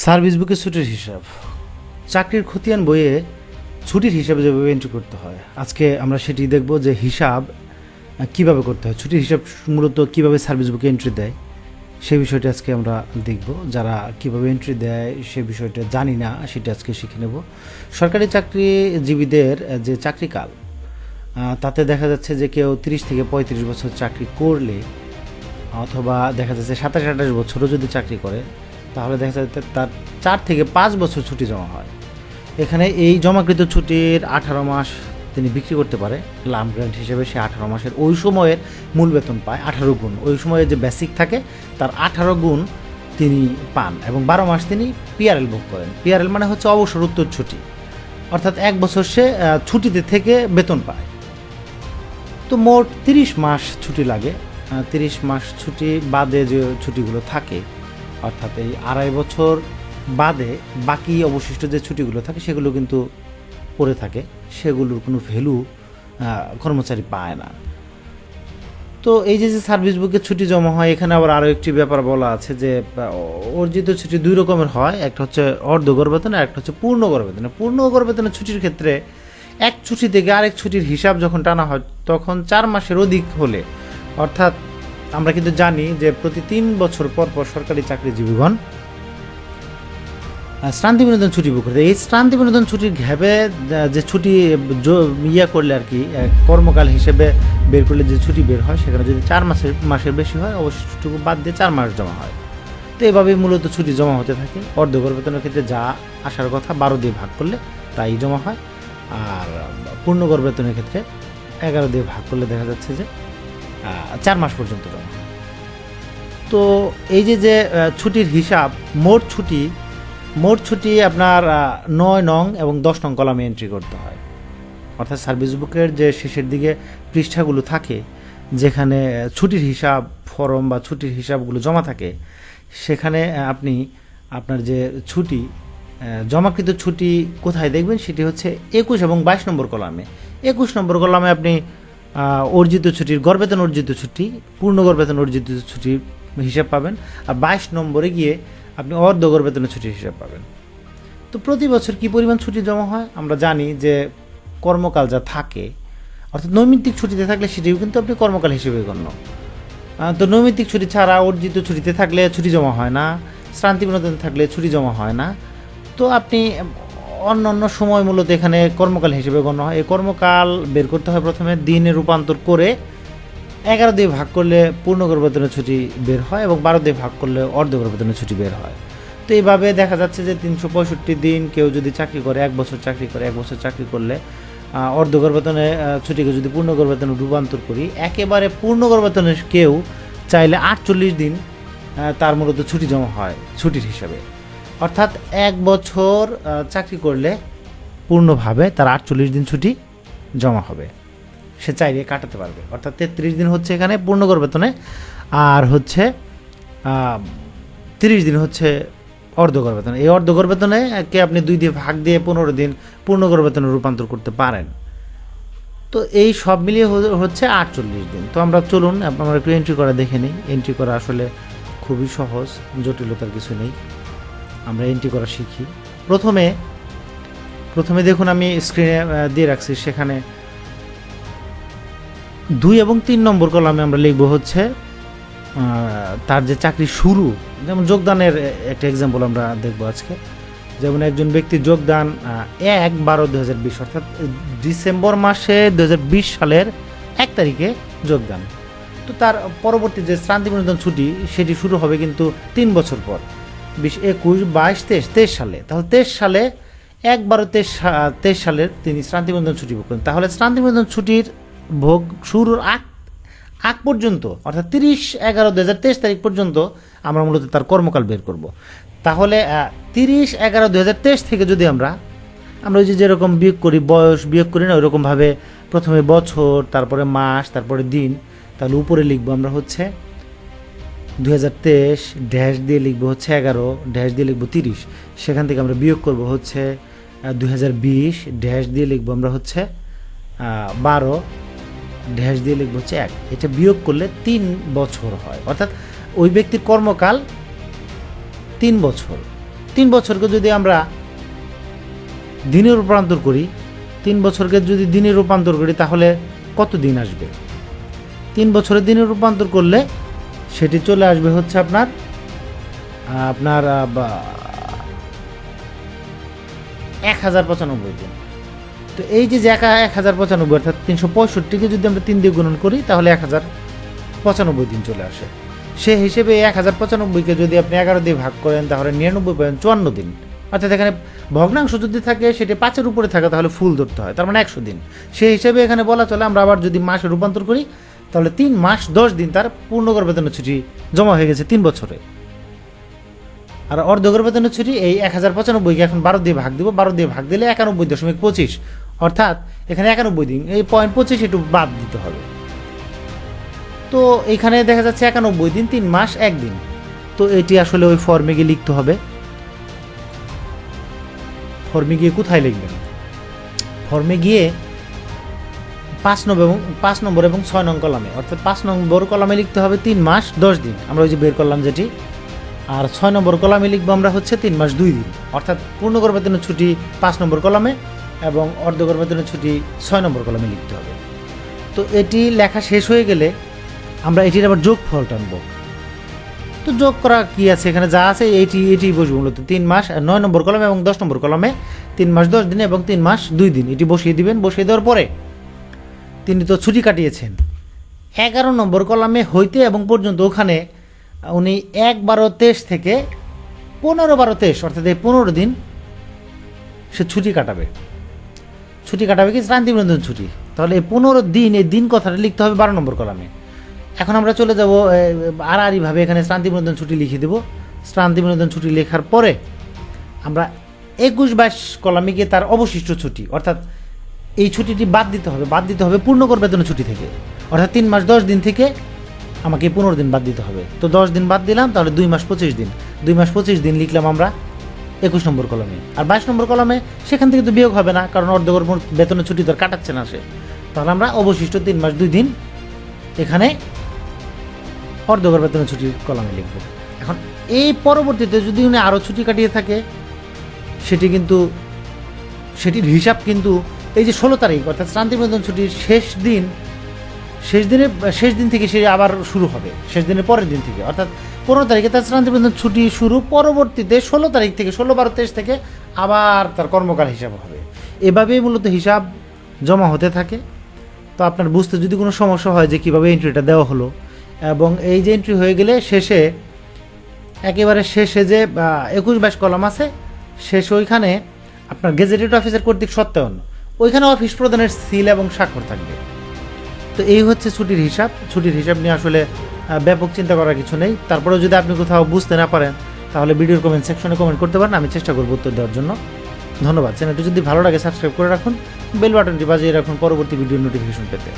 Service বুকে ছুটির হিসাব। চাকরির খতিয়ান বইয়ে ছুটির হিসাবে যেভাবে এন্ট্রি করতে হয়, আজকে আমরা সেটি দেখব যে হিসাব কীভাবে করতে হয়, ছুটির হিসাব মূলত কীভাবে সার্ভিস বুকে এন্ট্রি দেয়, সেই বিষয়টা আজকে আমরা দেখব। যারা কীভাবে এন্ট্রি দেয় সে বিষয়টা জানি না, সেটা আজকে শিখে নেব। সরকারি চাকরিজীবীদের যে চাকরিকাল তাতে দেখা যাচ্ছে যে কেউ তিরিশ থেকে পঁয়ত্রিশ বছর চাকরি করলে, অথবা দেখা যাচ্ছে সাতাশ আঠাশ বছরও যদি চাকরি করে তাহলে দেখা যাচ্ছে তার চার থেকে পাঁচ বছর ছুটি জমা হয়। এখানে এই জমাকৃত ছুটির আঠারো মাস তিনি বিক্রি করতে পারে। লাম গ্র্যান্ট হিসেবে সে আঠারো মাসের ওই সময়ের মূল বেতন পায়, আঠারো গুণ। ওই সময়ে যে বেসিক থাকে, তার আঠারো গুণ তিনি পান এবং বারো মাস তিনি পিআরএল ভোগ করেন। পিআরএল মানে হচ্ছে অবসর উত্তর ছুটি। অর্থাৎ এক বছর সে ছুটিতে থেকে বেতন পায়। তো মোট তিরিশ মাস ছুটি লাগে। তিরিশ মাস ছুটি বাদে যে ছুটিগুলো থাকে অর্থাৎ এই আড়াই বছর বাদে বাকি অবশিষ্ট যে ছুটিগুলো থাকে, সেগুলো কিন্তু পড়ে থাকে। সেগুলোর কোনো ভ্যালু কর্মচারী পায় না। তো এই যে যে সার্ভিস বুকে ছুটি জমা হয়, এখানে আবার আরও একটি ব্যাপার বলা আছে যে অর্জিত ছুটি দুই রকমের হয়। একটা হচ্ছে অর্ধ গর্ভবেতন আর একটা হচ্ছে পূর্ণ গর্ভবেতন পূর্ণ গর্ভবেতনের ছুটির ক্ষেত্রে এক ছুটি থেকে আরেক ছুটির হিসাব যখন টানা হয়, তখন চার মাসের অধিক হলে, অর্থাৎ আমরা কিন্তু জানি যে প্রতি তিন বছর পর পর সরকারি চাকরিজীবীগণ শ্রান্তি বিনোদন ছুটি বুক করতে এই শ্রান্তি বিনোদন ছুটির ঘ্যাবে যে ছুটি ইয়ে করলে আর কি কর্মকাল হিসেবে বের করলে যে ছুটি বের হয়, সেখানে যদি চার মাসের মাসের বেশি হয় অবশিষ্টটুকু বাদ দিয়ে চার মাস জমা হয়। তো এভাবেই মূলত ছুটি জমা হতে থাকে। অর্ধগর বেতনের ক্ষেত্রে যা আসার কথা, বারো দিয়ে ভাগ করলে তাই জমা হয়। আর পূর্ণগর বেতনের ক্ষেত্রে এগারো দিয়ে ভাগ করলে দেখা যাচ্ছে যে চার মাস পর্যন্ত জমা তো এই যে যে ছুটির হিসাব, মোট ছুটি মোট ছুটি আপনার নয় নং এবং দশ নং কলামে এন্ট্রি করতে হয়। অর্থাৎ সার্ভিস বুকের যে শেষের দিকে পৃষ্ঠাগুলো থাকে, যেখানে ছুটির হিসাব ফর্ম বা ছুটির হিসাবগুলো জমা থাকে, সেখানে আপনি আপনার যে ছুটি জমাকৃত ছুটি কোথায় দেখবেন সেটি হচ্ছে একুশ এবং বাইশ নম্বর কলামে। একুশ নম্বর কলামে আপনি অর্জিত ছুটির গড়বেতন অর্জিত ছুটি, পূর্ণ গড়বেতন অর্জিত ছুটির হিসাব পাবেন। আর বাইশ নম্বরে গিয়ে আপনি অর্ধ গড়বেতনের ছুটির হিসাব পাবেন। তো প্রতি বছর কি পরিমাণ ছুটি জমা হয়? আমরা জানি যে কর্মকাল যা থাকে, অর্থাৎ নৈমিত্তিক ছুটিতে থাকলে সেটিও কিন্তু আপনি কর্মকাল হিসেবে গণ্য। তো নৈমিত্তিক ছুটি ছাড়া অর্জিত ছুটিতে থাকলে ছুটি জমা হয় না শ্রান্তি বিনোদন থাকলে ছুটি জমা হয় না। তো আপনি অন্য অন্য সময় মূলত এখানে কর্মকাল হিসেবে গণ্য হয়। এই কর্মকাল বের করতে হয় প্রথমে দিনে রূপান্তর করে এগারো দিয়ে ভাগ করলে পূর্ণ গর্ভবেতনের ছুটি বের হয় এবং বারো দিয়ে ভাগ করলে অর্ধ গর্ভবেতনের ছুটি বের হয়। তো এইভাবে দেখা যাচ্ছে যে তিনশো পঁয়ষট্টি দিন কেউ যদি চাকরি করে, এক বছর চাকরি করে, এক বছর চাকরি করলে অর্ধ গর্ভবেতনে ছুটিকে যদি পূর্ণ গর্ভবেতনে রূপান্তর করি, একেবারে পূর্ণ গর্ভবেতনে কেউ চাইলে আটচল্লিশ দিন তার মূলত ছুটি জমা হয়, ছুটির হিসাবে। অর্থাৎ এক বছর চাকরি করলে পূর্ণভাবে তার আটচল্লিশ দিন ছুটি জমা হবে। সে চাইলে কাটাতে পারবে। অর্থাৎ তেত্রিশ দিন হচ্ছে এখানে পূর্ণগর বেতনে, আর হচ্ছে তিরিশ দিন হচ্ছে অর্ধগর বেতন। এই অর্ধগর বেতনে কে আপনি দুই দিয়ে ভাগ দিয়ে পনেরো দিন পূর্ণগর বেতনে রূপান্তর করতে পারেন। তো এই সব মিলিয়ে হচ্ছে আটচল্লিশ দিন। তো আমরা চলুন, আমরা একটু এন্ট্রি করা দেখে নিই। এন্ট্রি করা আসলে খুবই সহজ, জটিলতার কিছু নেই। আমরা এন্ট্রি করা শিখি। প্রথমে প্রথমে দেখুন আমি স্ক্রিনে দিয়ে রাখছি। সেখানে দুই এবং তিন নম্বর কলামে আমরা লিখব হচ্ছে তার যে চাকরি শুরু, যেমন যোগদানের একটা এক্সাম্পল আমরা দেখব আজকে। যেমন একজন ব্যক্তি যোগদান এক বারো দু হাজার বিশ, অর্থাৎ ডিসেম্বর মাসে দু হাজার বিশ সালের এক তারিখে যোগদান। তো তার পরবর্তী যে শ্রান্তি বিনোদন ছুটি, সেটি শুরু হবে কিন্তু তিন বছর পর। বিশ একুশ বাইশ তেইশ তেইশ সালে। তাহলে তেইশ সালে এক বারো তেইশ তেইশ সালের তিনি শ্রান্তি বিনোদন ছুটি ভোগ করেন। তাহলে শ্রান্তি বিনোদন ছুটির ভোগ শুরুর আগ আগ পর্যন্ত, অর্থাৎ তিরিশ এগারো দু হাজার তেইশ তারিখ পর্যন্ত আমরা মূলত তার কর্মকাল বের করব। তাহলে তিরিশ এগারো দু হাজার তেইশ থেকে যদি আমরা আমরা ওই যে যেরকম বিয়োগ করি, বয়স বিয়োগ করি না, ওইরকমভাবে প্রথমে বছর, তারপরে মাস, তারপরে দিন, তাহলে উপরে লিখব আমরা হচ্ছে দু হাজার তেইশ ড্যাশ দিয়ে লিখব হচ্ছে এগারো, ড্যাশ দিয়ে লিখব তিরিশ। সেখান থেকে আমরা বিয়োগ করব হচ্ছে দু হাজার বিশ, ড্যাশ দিয়ে লিখব আমরা হচ্ছে বারো, ড্যাশ দিয়ে লিখব হচ্ছে এক। এটা বিয়োগ করলে তিন বছর হয়। অর্থাৎ ওই ব্যক্তির কর্মকাল তিন বছর। তিন বছরকে যদি আমরা দিনে রূপান্তর করি, তিন বছরকে যদি দিনে রূপান্তর করি, তাহলে কত দিন আসবে? তিন বছরের দিনে রূপান্তর করলে সেটি চলে আসবে হচ্ছে আপনার আপনার এক হাজার পঁচানব্বই দিন তো এই যে যে একা এক হাজার পঁচানব্বই অর্থাৎ তিনশো পঁয়ষট্টিকে যদি আমরা তিন দিয়ে গুণন করি, তাহলে এক হাজার পঁচানব্বই দিন চলে আসে। সে হিসেবে এক হাজার পঁচানব্বইকে যদি আপনি এগারো দিয়ে ভাগ করেন, তাহলে নিরানব্বই পাবেন চুয়ান্ন দিন। অর্থাৎ এখানে ভগ্নাংশ যদি থাকে, সেটি পাঁচের উপরে থাকে, তাহলে ফুল ধরতে হয়, তার মানে একশো দিন। সেই হিসেবে এখানে বলা চলে, আমরা আবার যদি মাসে রূপান্তর করি তাহলে তিন মাস, দশ দিন তার পূর্ণগড় বেতনের ছুটি জমা হয়ে গেছে তিন বছরে। আর অর্ধগড় বেতনের ছুটি এই এক হাজার পঁচানব্বইকে এখন বারো দিয়ে ভাগ দিব, বারো দিয়ে ভাগ দিলে একানব্বই দশমিক পঁচিশ। অর্থাৎ এখানে একানব্বই দিন, এই পয়েন্ট পঁচিশ একটু বাদ দিতে হবে। তো এখানে দেখা যাচ্ছে একানব্বই দিন, তিন মাস একদিন তো এটি আসলে ওই ফর্মে গিয়ে লিখতে হবে। ফর্মে গিয়ে কোথায় লিখবেন? ফর্মে গিয়ে পাঁচ নম্বর এবং পাঁচ নম্বর এবং ছয় নং কলামে। অর্থাৎ পাঁচ নম্বর কলামে লিখতে হবে তিন মাস, দশ দিন। আমরা ওই যে বের করলাম যেটি। আর ছয় নম্বর কলামে লিখব আমরা হচ্ছে তিন মাস, দুই দিন। অর্থাৎ পূর্ণগড় বেতনের ছুটি পাঁচ নম্বর কলামে এবং অর্ধগড় বেতনের ছুটি ছয় নম্বর কলামে লিখতে হবে। তো এটি লেখা শেষ হয়ে গেলে আমরা এটির আবার যোগ ফল টানবো তো যোগ করা কি আছে? এখানে যা আছে এইটি এটি বসবো মূলত তিন মাস নয় নম্বর কলমে এবং দশ নম্বর কলমে তিন মাস, দশ দিন এবং তিন মাস, দুই দিন। এটি বসিয়ে দিবেন। বসিয়ে দেওয়ার পরে তিনি তো ছুটি কাটিয়েছেন। এগারো নম্বর কলামে হইতে এবং পর্যন্ত ওখানে উনি এক বারো তেইশ থেকে পনেরো বারো তেইশ, অর্থাৎ এই পনেরো দিন সে ছুটি কাটাবে। ছুটি কাটাবে কি? শ্রান্তি বিনোদন ছুটি। তাহলে এই পনেরো দিন, এই দিন কথাটা লিখতে হবে বারো নম্বর কলামে। এখন আমরা চলে যাব আড়াআড়িভাবে এখানে শ্রান্তি বিনোদন ছুটি লিখে দেব। শ্রান্তি বিনোদন ছুটি লেখার পরে আমরা একুশ বাইশ কলামে গিয়ে তার অবশিষ্ট ছুটি, অর্থাৎ এই ছুটিটি বাদ দিতে হবে, বাদ দিতে হবে পূর্ণকর বেতনের ছুটি থেকে। অর্থাৎ তিন মাস দশ দিন থেকে আমাকে পনেরো দিন বাদ দিতে হবে। তো দশ দিন বাদ দিলাম, তাহলে দুই মাস পঁচিশ দিন। দুই মাস পঁচিশ দিন লিখলাম আমরা একুশ নম্বর কলমে। আর বাইশ নম্বর কলমে সেখান থেকে তো বিয়োগ হবে না, কারণ অর্ধকর বেতনের ছুটি তো কাটাচ্ছে না সে। তাহলে আমরা অবশিষ্ট তিন মাস দুই দিন এখানে অর্ধকর বেতনের ছুটির কলমে লিখব। এখন এই পরবর্তীতে যদি উনি আরও ছুটি কাটিয়ে থাকে, সেটি কিন্তু, সেটির হিসাব কিন্তু এই যে ষোলো তারিখ, অর্থাৎ শ্রান্তি বেতন ছুটির শেষ দিন, শেষ দিনে শেষ দিন থেকে সে আবার শুরু হবে, শেষ দিনের পরের দিন থেকে। অর্থাৎ পনেরো তারিখে তার শ্রান্তি বেতন ছুটি শুরু, পরবর্তীতে ষোলো তারিখ থেকে, ষোলো বারো তেইশ থেকে আবার তার কর্মকাল হিসাব হবে। এভাবেই মূলত হিসাব জমা হতে থাকে। তো আপনার বুঝতে যদি কোনো সমস্যা হয় যে কীভাবে এন্ট্রিটা দেওয়া হলো, এবং এই যে এন্ট্রি হয়ে গেলে শেষে, একেবারে শেষে যে একুশ বাইশ কলাম আছে, শেষ ওইখানে আপনার গেজেটেড অফিসার কর্তৃক সত্যায়ন। ওইখানে অফিস প্রদানের সিল এবং স্বাক্ষর থাকবে। তো এই হচ্ছে ছুটির হিসাব। ছুটির হিসাব নিয়ে আসলে ব্যাপক চিন্তা করার কিছু নেই। তারপরেও যদি আপনি কোথাও বুঝতে না পারেন, তাহলে ভিডিওর কমেন্ট সেকশনে কমেন্ট করতে পারেন। আমি চেষ্টা করব উত্তর দেওয়ার জন্য। ধন্যবাদ। চ্যানেলটি যদি ভালো লাগে সাবস্ক্রাইব করে রাখুন। বেল বাটনটি বাজিয়ে রাখুন পরবর্তী ভিডিও নোটিফিকেশন পেতে।